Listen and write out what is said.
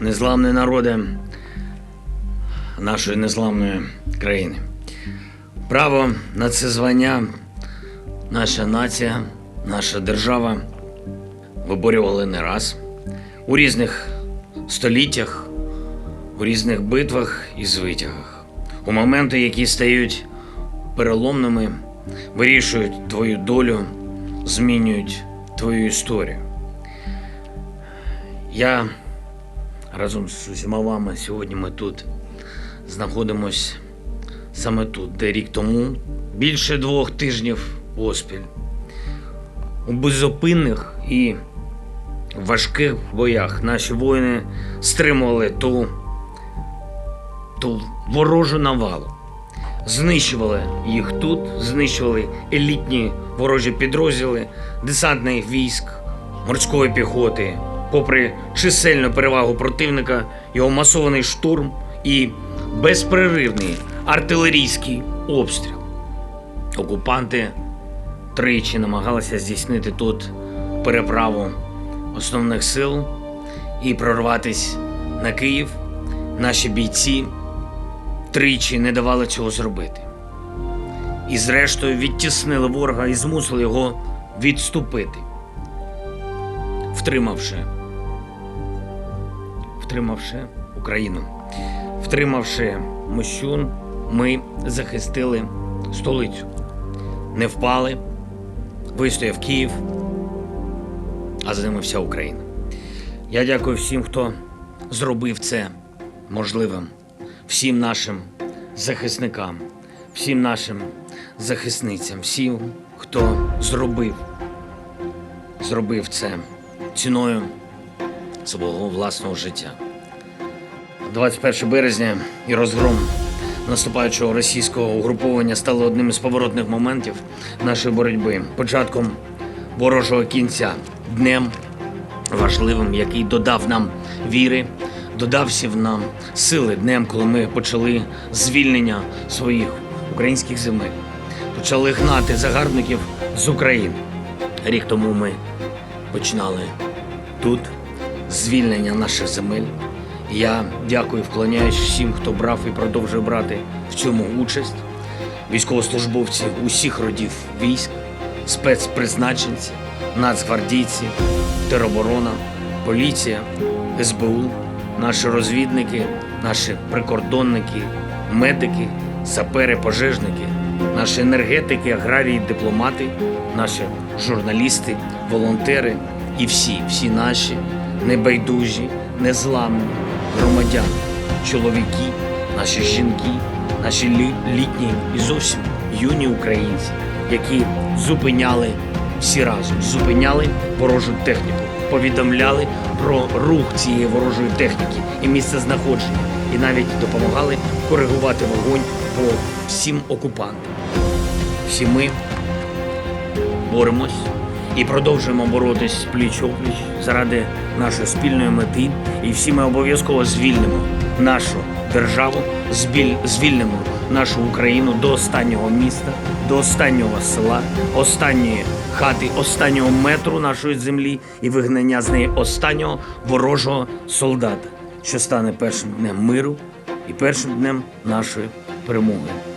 незламний народи нашої незламної країни. Право на це звання наша нація, наша держава виборювали не раз у різних століттях, у різних битвах і звитягах, у моменти, які стають переломними, вирішують твою долю, змінюють твою історію. Я разом з усіма вами сьогодні ми тут знаходимось саме тут, де рік тому, більше двох тижнів поспіль, у беззупинних і важких боях наші воїни стримували ту, ту ворожу навалу. Знищували їх тут, знищували елітні ворожі підрозділи десантних військ, морської піхоти, попри чисельну перевагу противника, його масований штурм і безперервний артилерійський обстріл. Окупанти тричі намагалися здійснити тут переправу основних сил і прорватися на Київ. Наші бійці тричі не давали цього зробити. І зрештою відтіснили ворога і змусили його відступити, втримавши, втримавши Україну, втримавши Мощун, ми захистили столицю. Не впали, вистояв Київ, а за ними вся Україна. Я дякую всім, хто зробив це можливим, всім нашим захисникам, всім нашим захисницям, всім, хто зробив, зробив це ціною свого власного життя. 21 березня і розгром наступаючого російського угруповання стали одним із поворотних моментів нашої боротьби, початком ворожого кінця, днем важливим, який додав нам віри, додав всім нам сили днем, коли ми почали звільнення своїх українських земель, почали гнати загарбників з України. Рік тому ми починали тут звільнення наших земель. Я дякую, вклоняюсь всім, хто брав і продовжує брати в цьому участь. Військовослужбовці усіх родів військ, спецпризначенці, нацгвардійці, тероборона, поліція, СБУ, наші розвідники, наші прикордонники, медики, сапери, пожежники, наші енергетики, аграрії, дипломати, наші журналісти, волонтери і всі, всі наші небайдужі, незламні громадяни, чоловіки, наші жінки, наші лі- літні і зовсім юні українці, які зупиняли всі разом, зупиняли ворожу техніку, повідомляли про рух цієї ворожої техніки і місце знаходження, і навіть допомагали коригувати вогонь по всім окупантам. Всі ми боремось і продовжуємо боротись пліч опліч заради нашої спільної мети. І всі ми обов'язково звільнимо нашу державу, звільнимо нашу Україну до останнього міста, до останнього села, останньої хати, останнього метру нашої землі і вигнання з неї останнього ворожого солдата, що стане першим днем миру і першим днем нашої перемоги.